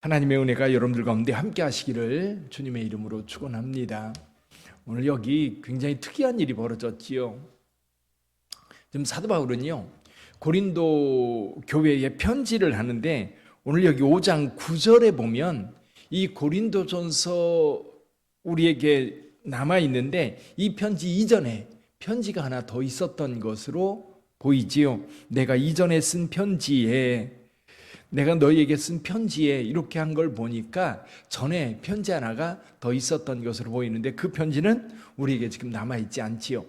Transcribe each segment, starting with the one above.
하나님의 은혜가 여러분들 가운데 함께 하시기를 주님의 이름으로 축원합니다. 오늘 여기 굉장히 특이한 일이 벌어졌지요. 지금 사도 바울은요. 고린도 교회에 편지를 하는데 오늘 여기 5장 9절에 보면 이 고린도전서 우리에게 남아 있는데 이 편지 이전에 편지가 하나 더 있었던 것으로 보이지요. 내가 이전에 쓴 편지에 내가 너희에게 쓴 편지에 이렇게 한 걸 보니까 전에 편지 하나가 더 있었던 것으로 보이는데 그 편지는 우리에게 지금 남아 있지 않지요.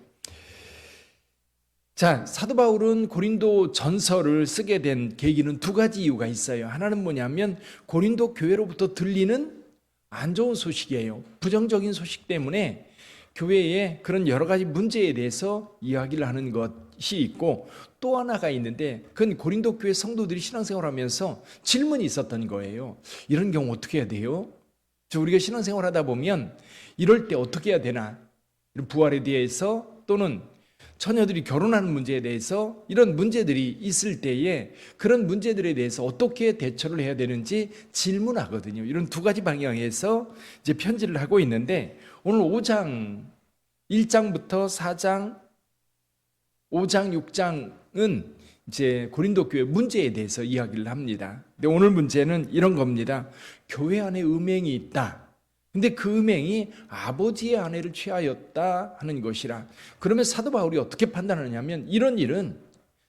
자, 사도 바울은 고린도 전서를 쓰게 된 계기는 두 가지 이유가 있어요. 하나는 뭐냐면 고린도 교회로부터 들리는 안 좋은 소식이에요. 부정적인 소식 때문에 교회에 그런 여러 가지 문제에 대해서 이야기를 하는 것이 있고 또 하나가 있는데 그건 고린도 교회 성도들이 신앙생활하면서 질문이 있었던 거예요. 이런 경우 어떻게 해야 돼요? 저 우리가 신앙생활하다 보면 이럴 때 어떻게 해야 되나? 부활에 대해서 또는 처녀들이 결혼하는 문제에 대해서 이런 문제들이 있을 때에 그런 문제들에 대해서 어떻게 대처를 해야 되는지 질문하거든요. 이런 두 가지 방향에서 이제 편지를 하고 있는데 오늘 5장 1장부터 4장 5장 6장은 이제 고린도 교회 문제에 대해서 이야기를 합니다. 근데 오늘 문제는 이런 겁니다. 교회 안에 음행이 있다. 근데 그 음행이 아버지의 아내를 취하였다 하는 것이라. 그러면 사도 바울이 어떻게 판단하냐면 이런 일은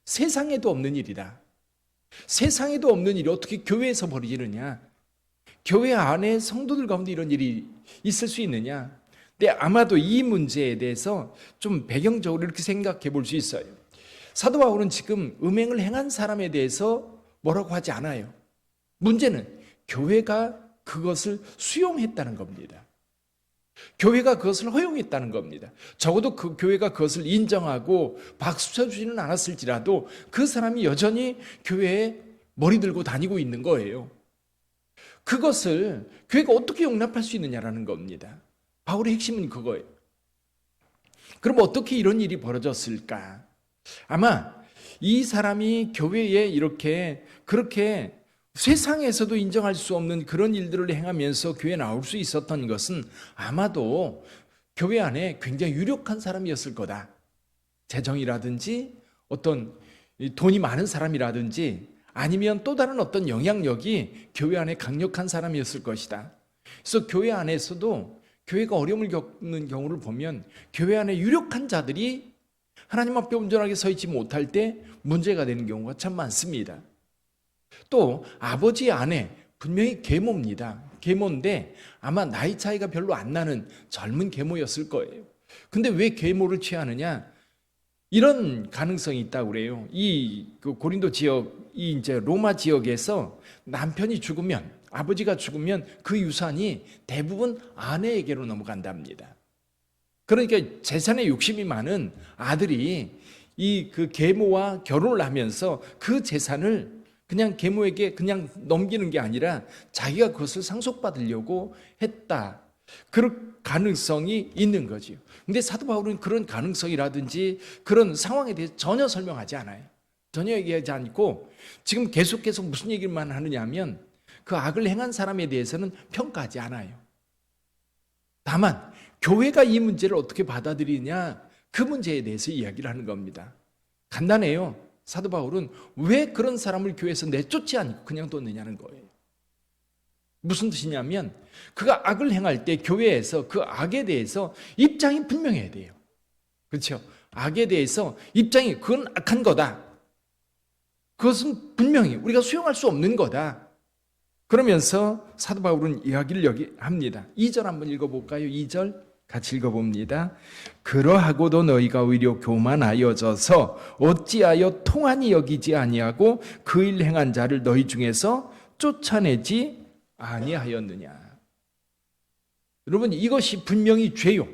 세상에도 없는 일이다. 세상에도 없는 일이 어떻게 교회에서 벌어지느냐? 교회 안에 성도들 가운데 이런 일이 있을 수 있느냐? 근데 아마도 이 문제에 대해서 좀 배경적으로 이렇게 생각해 볼 수 있어요. 사도 바울은 지금 음행을 행한 사람에 대해서 뭐라고 하지 않아요. 문제는 교회가 그것을 수용했다는 겁니다. 교회가 그것을 허용했다는 겁니다. 적어도 그 교회가 그것을 인정하고 박수 쳐 주지는 않았을지라도 그 사람이 여전히 교회에 머리 들고 다니고 있는 거예요. 그것을 교회가 어떻게 용납할 수 있느냐라는 겁니다. 바울의 핵심은 그거예요. 그럼 어떻게 이런 일이 벌어졌을까? 아마 이 사람이 교회에 이렇게 그렇게 세상에서도 인정할 수 없는 그런 일들을 행하면서 교회에 나올 수 있었던 것은 아마도 교회 안에 굉장히 유력한 사람이었을 거다. 재정이라든지 어떤 돈이 많은 사람이라든지 아니면 또 다른 어떤 영향력이 교회 안에 강력한 사람이었을 것이다. 그래서 교회 안에서도 교회가 어려움을 겪는 경우를 보면 교회 안에 유력한 자들이 하나님 앞에 온전하게 서 있지 못할 때 문제가 되는 경우가 참 많습니다. 또 아버지의 아내 분명히 계모입니다. 계모인데 아마 나이 차이가 별로 안 나는 젊은 계모였을 거예요. 근데 왜 계모를 취하느냐? 이런 가능성이 있다고 그래요. 이그 고린도 지역, 이 이제 로마 지역에서 남편이 죽으면 아버지가 죽으면 그 유산이 대부분 아내에게로 넘어간답니다. 그러니까 재산에 욕심이 많은 아들이 이 그 계모와 결혼을 하면서 그 재산을 그냥 계모에게 그냥 넘기는 게 아니라 자기가 그것을 상속받으려고 했다. 그런 가능성이 있는 거지요. 근데 사도 바울은 그런 가능성이라든지 그런 상황에 대해서 전혀 설명하지 않아요. 전혀 얘기하지 않고 지금 계속해서 무슨 얘기만 하느냐 하면 그 악을 행한 사람에 대해서는 평가하지 않아요. 다만 교회가 이 문제를 어떻게 받아들이냐 그 문제에 대해서 이야기를 하는 겁니다. 간단해요. 사도 바울은 왜 그런 사람을 교회에서 내쫓지 않고 그냥 뒀느냐는 거예요. 무슨 뜻이냐면 그가 악을 행할 때 교회에서 그 악에 대해서 입장이 분명해야 돼요. 그렇죠? 악에 대해서 입장이 그건 악한 거다. 그것은 분명히 우리가 수용할 수 없는 거다. 그러면서 사도 바울은 이야기를 여기 합니다. 2절 한번 읽어 볼까요? 2절 같이 읽어봅니다. 그러하고도 너희가 오히려 교만하여져서 어찌하여 통한이 여기지 아니하고 그 일 행한 자를 너희 중에서 쫓아내지 아니하였느냐. 여러분 이것이 분명히 죄요.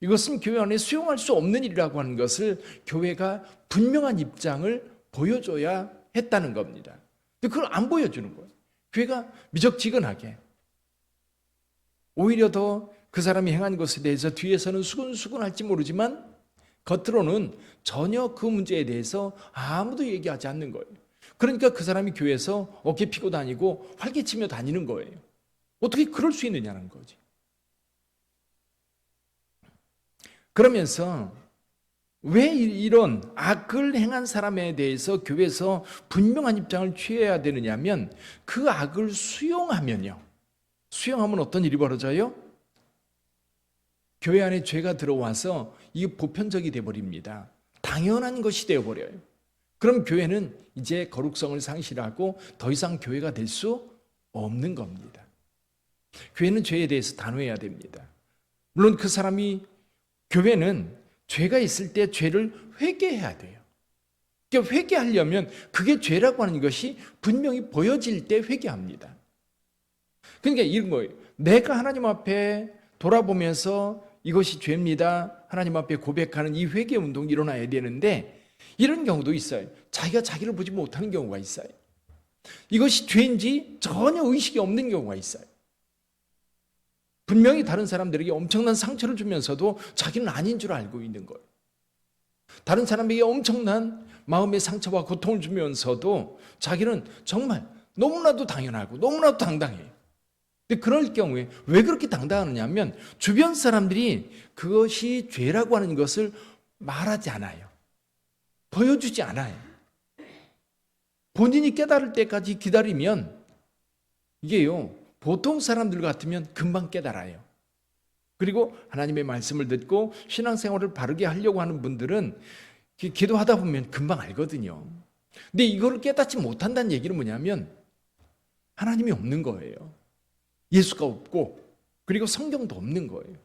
이것은 교회 안에 수용할 수 없는 일이라고 하는 것을 교회가 분명한 입장을 보여줘야 했다는 겁니다. 근데 그걸 안 보여주는 거예요. 교회가 미적지근하게 오히려 더 그 사람이 행한 것에 대해서 뒤에서는 수근수근 할지 모르지만 겉으로는 전혀 그 문제에 대해서 아무도 얘기하지 않는 거예요. 그러니까 그 사람이 교회에서 어깨 피고 다니고 활개치며 다니는 거예요. 어떻게 그럴 수 있느냐는 거지. 그러면서 왜 이- 이런 악을 행한 사람에 대해서 교회에서 분명한 입장을 취해야 되느냐면 그 악을 수용하면요. 수용하면 어떤 일이 벌어져요? 교회 안에 죄가 들어와서 이게 보편적이 돼 버립니다. 당연한 것이 되어 버려요. 그럼 교회는 이제 거룩성을 상실하고 더 이상 교회가 될 수 없는 겁니다. 교회는 죄에 대해서 단호해야 됩니다. 물론 그 사람이 교회는 죄가 있을 때 죄를 회개해야 돼요. 그러니까 회개하려면 그게 죄라고 하는 것이 분명히 보여질 때 회개합니다. 그러니까 이런 거예요. 내가 하나님 앞에 돌아보면서 이것이 죄입니다. 하나님 앞에 고백하는 이 회개 운동이 일어나야 되는데 이런 경우도 있어요. 자기가 자기를 보지 못하는 경우가 있어요. 이것이 죄인지 전혀 의식이 없는 경우가 있어요. 분명히 다른 사람들에게 엄청난 상처를 주면서도 자기는 아닌 줄 알고 있는 거예요. 다른 사람에게 엄청난 마음의 상처와 고통을 주면서도 자기는 정말 너무나도 당연하고 너무나도 당당해요. 근데 그럴 경우에 왜 그렇게 당당하느냐면 주변 사람들이 그것이 죄라고 하는 것을 말하지 않아요. 보여주지 않아요. 본인이 깨달을 때까지 기다리면 이게요. 보통 사람들 같으면 금방 깨달아요. 그리고 하나님의 말씀을 듣고 신앙생활을 바르게 하려고 하는 분들은 기- 기도하다 보면 금방 알거든요. 근데 이거를 깨닫지 못한다는 얘기는 뭐냐면 하나님이 없는 거예요. 예수가 없고 그리고 성경도 없는 거예요.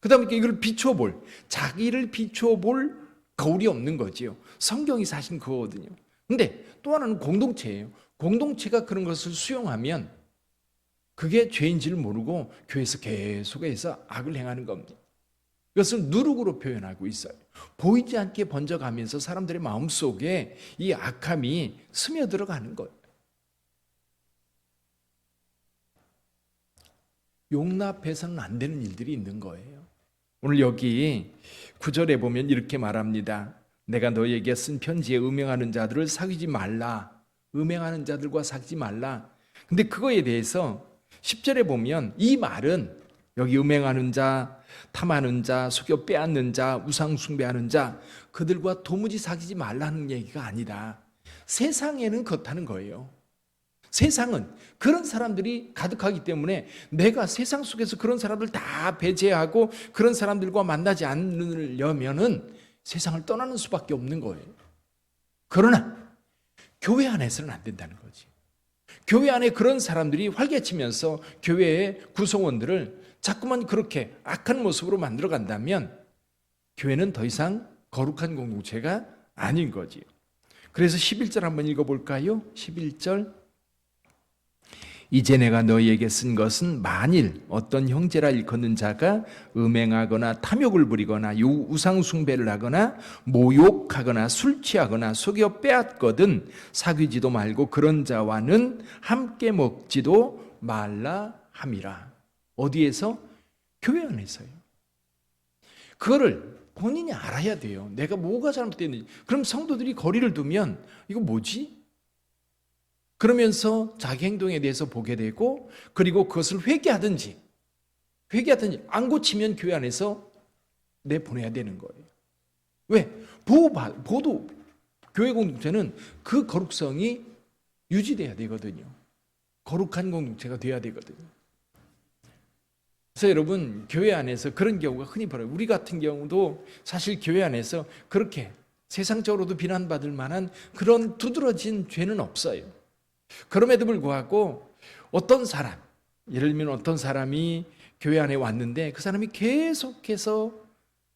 그다음에 이걸 비추어 볼 자기를 비추어 볼 거울이 없는 거지요. 성경이 사실 그거거든요. 근데 또 하나는 공동체예요. 공동체가 그런 것을 수용하면 그게 죄인지를 모르고 교회에서 계속해서 악을 행하는 겁니다. 이것을 누룩으로 표현하고 있어요. 보이지 않게 번져가면서 사람들의 마음속에 이 악함이 스며들어가는 거예요. 용납해서는 안 되는 일들이 있는 거예요. 오늘 여기 구절에 보면 이렇게 말합니다. 내가 너에게 쓴 편지에 음행하는 자들을 사귀지 말라. 음행하는 자들과 사귀지 말라. 근데 그거에 대해서 10절에 보면 이 말은 여기 음행하는 자, 탐하는 자, 속여 빼앗는 자, 우상 숭배하는 자 그들과 도무지 사귀지 말라는 얘기가 아니다. 세상에는 그렇다는 거예요. 세상은 그런 사람들이 가득하기 때문에 내가 세상 속에서 그런 사람들 다 배제하고 그런 사람들과 만나지 않으려면은 세상을 떠나는 수밖에 없는 거예요. 그러나 교회 안에서는 안 된다는 거지. 교회 안에 그런 사람들이 활개치면서 교회의 구성원들을 자꾸만 그렇게 악한 모습으로 만들어 간다면 교회는 더 이상 거룩한 공동체가 아닌 거지요. 그래서 11절 한번 읽어 볼까요? 11절 이제 내가 너희에게 쓴 것은 만일 어떤 형제라 일컫는 자가 음행하거나 탐욕을 부리거나 우상 숭배를 하거나 모욕하거나 술 취하거나 속여 빼앗거든 사귀지도 말고 그런 자와는 함께 먹지도 말라 함이라. 어디에서 교회 안에서요. 그거를 본인이 알아야 돼요. 내가 뭐가 잘못됐는지. 그럼 성도들이 거리를 두면 이거 뭐지? 그러면서 자기 행동에 대해서 보게 되고 그리고 그것을 회개하든지 회개하든지 안 고치면 교회 안에서 내보내야 되는 거예요. 왜? 보호 보도 교회 공동체는 그 거룩성이 유지돼야 되거든요. 거룩한 공동체가 돼야 되거든요. 그래서 여러분 교회 안에서 그런 경우가 흔히 벌어요. 우리 같은 경우도 사실 교회 안에서 그렇게 세상적으로도 비난받을 만한 그런 두드러진 죄는 없어요. 그럼에도 불구하고 어떤 사람, 예를 들면 어떤 사람이 교회 안에 왔는데 그 사람이 계속해서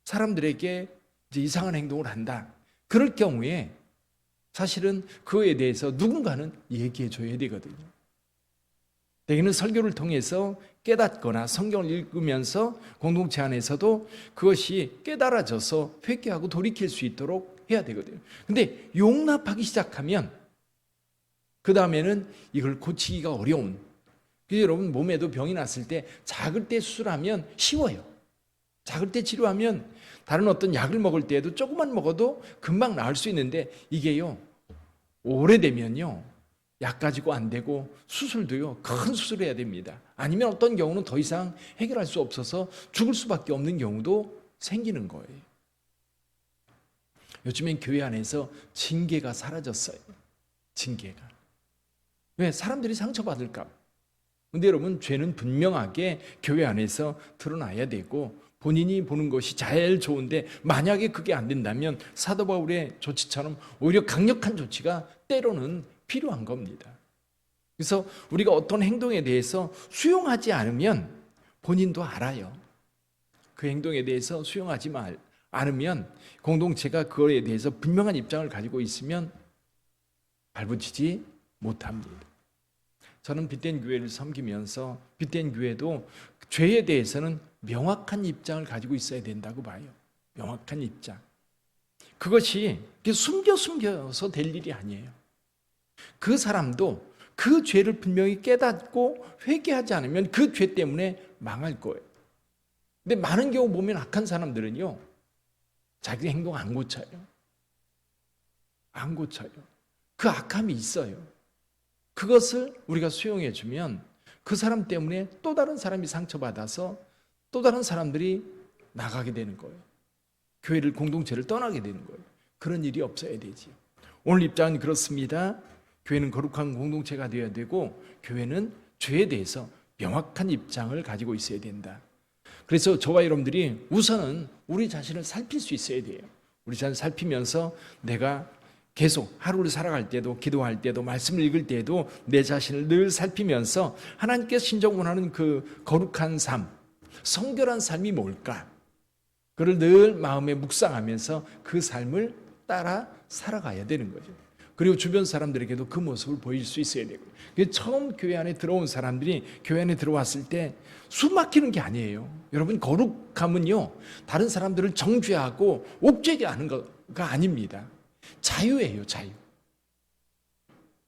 사람들에게 이상한 행동을 한다. 그럴 경우에 사실은 그에 대해서 누군가는 얘기해 줘야 되거든요. 대개는 설교를 통해서 깨닫거나 성경을 읽으면서 공동체 안에서도 그것이 깨달아져서 회개하고 돌이킬 수 있도록 해야 되거든요. 근데 용납하기 시작하면 그 다음에는 이걸 고치기가 어려운. 그래서 여러분 몸에도 병이 났을 때 작을 때 수술하면 쉬워요. 작을 때 치료하면 다른 어떤 약을 먹을 때에도 조금만 먹어도 금방 나을 수 있는데 이게요 오래되면요. 약 가지고 안 되고 수술도요. 큰 수술을 해야 됩니다. 아니면 어떤 경우는 더 이상 해결할 수 없어서 죽을 수밖에 없는 경우도 생기는 거예요. 요즘엔 교회 안에서 징계가 사라졌어요. 징계가. 왜? 사람들이 상처받을까? 봐. 근데 여러분, 죄는 분명하게 교회 안에서 드러나야 되고, 본인이 보는 것이 제일 좋은데, 만약에 그게 안 된다면, 사도 바울의 조치처럼 오히려 강력한 조치가 때로는 필요한 겁니다. 그래서 우리가 어떤 행동에 대해서 수용하지 않으면 본인도 알아요. 그 행동에 대해서 수용하지 말, 않으면 공동체가 그거에 대해서 분명한 입장을 가지고 있으면 발붙이지 못합니다. 저는 빛된 교회를 섬기면서 빛된 교회도 죄에 대해서는 명확한 입장을 가지고 있어야 된다고 봐요. 명확한 입장. 그것이 숨겨 숨겨서 될 일이 아니에요. 그 사람도 그 죄를 분명히 깨닫고 회개하지 않으면 그 죄 때문에 망할 거예요. 근데 많은 경우 보면 악한 사람들은요, 자기 행동 안 고쳐요. 안 고쳐요. 그 악함이 있어요. 그것을 우리가 수용해 주면 그 사람 때문에 또 다른 사람이 상처받아서 또 다른 사람들이 나가게 되는 거예요. 교회를 공동체를 떠나게 되는 거예요. 그런 일이 없어야 되지. 오늘 입장은 그렇습니다. 교회는 거룩한 공동체가 되어야 되고 교회는 죄에 대해서 명확한 입장을 가지고 있어야 된다. 그래서 저와 여러분들이 우선은 우리 자신을 살필 수 있어야 돼요. 우리 자신을 살피면서 내가 계속 하루를 살아갈 때도 기도할 때도 말씀을 읽을 때도 내 자신을 늘 살피면서 하나님께서 신정 원하는 그 거룩한 삶, 성결한 삶이 뭘까? 그를 늘 마음에 묵상하면서 그 삶을 따라 살아가야 되는 거죠. 그리고 주변 사람들에게도 그 모습을 보일 수 있어야 되고. 처음 교회 안에 들어온 사람들이 교회 안에 들어왔을 때 숨 막히는 게 아니에요. 여러분 거룩함은요 다른 사람들을 정죄하고 옥죄게 하는 거가 아닙니다. 자유예요, 자유.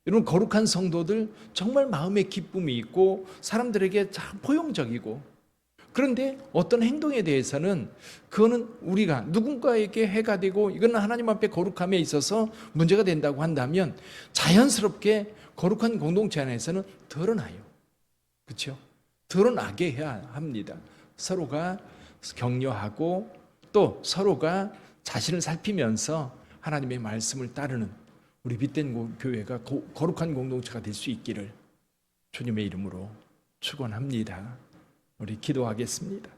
여러분 거룩한 성도들 정말 마음에 기쁨이 있고 사람들에게 참 포용적이고 그런데 어떤 행동에 대해서는 그거는 우리가 누군가에게 해가 되고 이건 하나님 앞에 거룩함에 있어서 문제가 된다고 한다면 자연스럽게 거룩한 공동체 안에서는 드러나요. 그렇죠? 드러나게 해야 합니다. 서로가 격려하고 또 서로가 자신을 살피면서 하나님의 말씀을 따르는 우리 빛된 고- 교회가 고- 거룩한 공동체가 될 수 있기를 주님의 이름으로 축원합니다. 우리 기도하겠습니다.